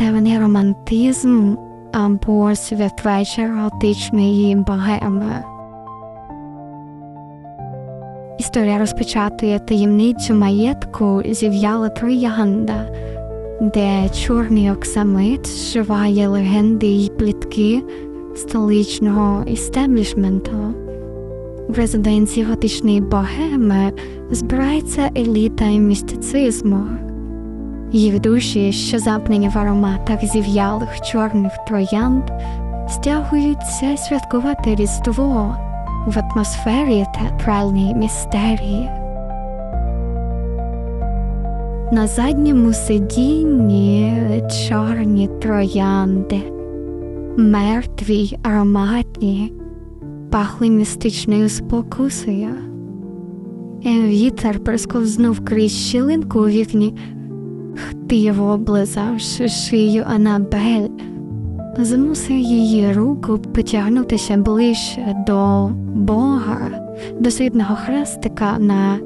літній романтизм або святвечір готичної богеми. Історія розпечатує таємницю маєтку зів'яла троянда, де чорний оксамит зшиває легенди й плітки столичного істеблішменту. В резиденції готичної богеми збирається еліта містицизму. Їх душі, що запнені в ароматах зів'ялих чорних троянд, стягуються святкувати Різдво в атмосфері театральної містерії. На задньому сидінні чорні троянди, мертві й ароматні, пахли містичною спокусою. Вітер присковзнув крізь щілинку у вікні, хтиво облизавши шию Анабель, змусив її руку потягнутися ближче до Бога, до срібного хрестика на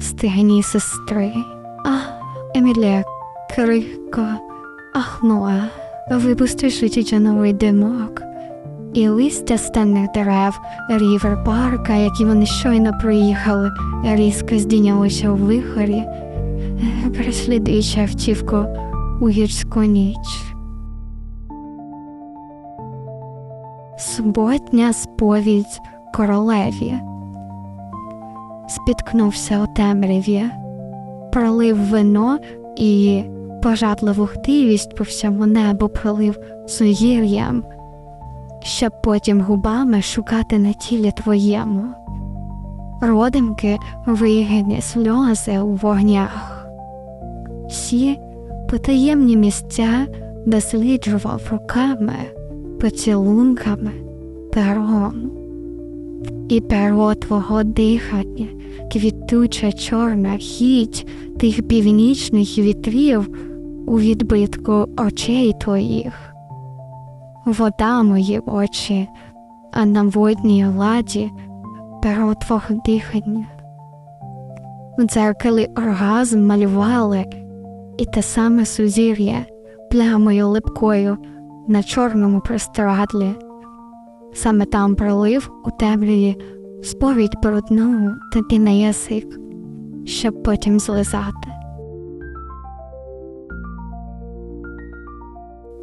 стегні сестри. Ах, Емілія крихко ахнула, випустивши тютюновий димок. І листя стенних дерев рівер парка, які вони щойно проїхали, різко здійнялося у вихорі, переслідуючи автівку у гірську ніч. Суботня сповідь королеві. Спіткнувся у темряві, пролив вино і пожадливу хтивість по всьому небу пролив суєр'ям, щоб потім губами шукати на тілі твоєму. Родимки вигині сльози у вогнях. Всі потаємні місця досліджував руками, поцілунками, пером. І перо твого дихання, квітуча чорна хіть тих північних вітрів у відбитку очей твоїх. Вода мої очі, а на водній ладі перо твого дихання. У дзеркалі оргазм малювали, і те саме сузір'я плямою липкою на чорному простирадлі. Саме там пролив у темряві сповідь брудну тобі на язик, щоб потім злизати.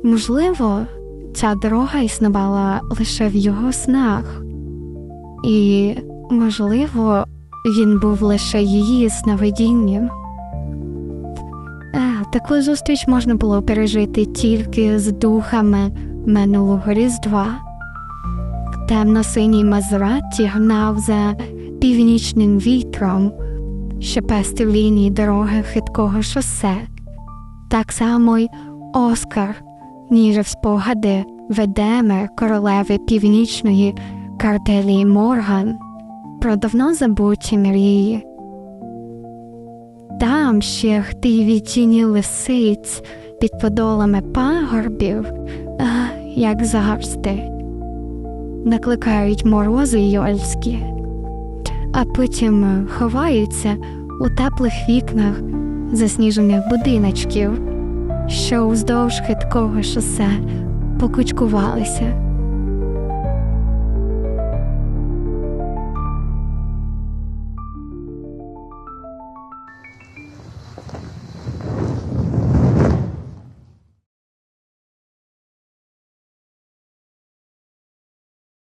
Можливо, ця дорога існувала лише в його снах, і, можливо, він був лише її сновидінням. Таку зустріч можна було пережити тільки з духами минулого різдва. Темно-синій Мазераті гнав за північним вітром, що пестив лінії дороги хиткого шосе. Так само й Оскар, ніж в спогади ведеме королеви північної картелі Морган про давно забуті мрії. Там ще хтиві тіні лисиць під подолами пагорбів, а, як завжди накликають морози йольські, а потім ховаються у теплих вікнах засніжених будиночків, що уздовж хиткого шосе покучкувалися.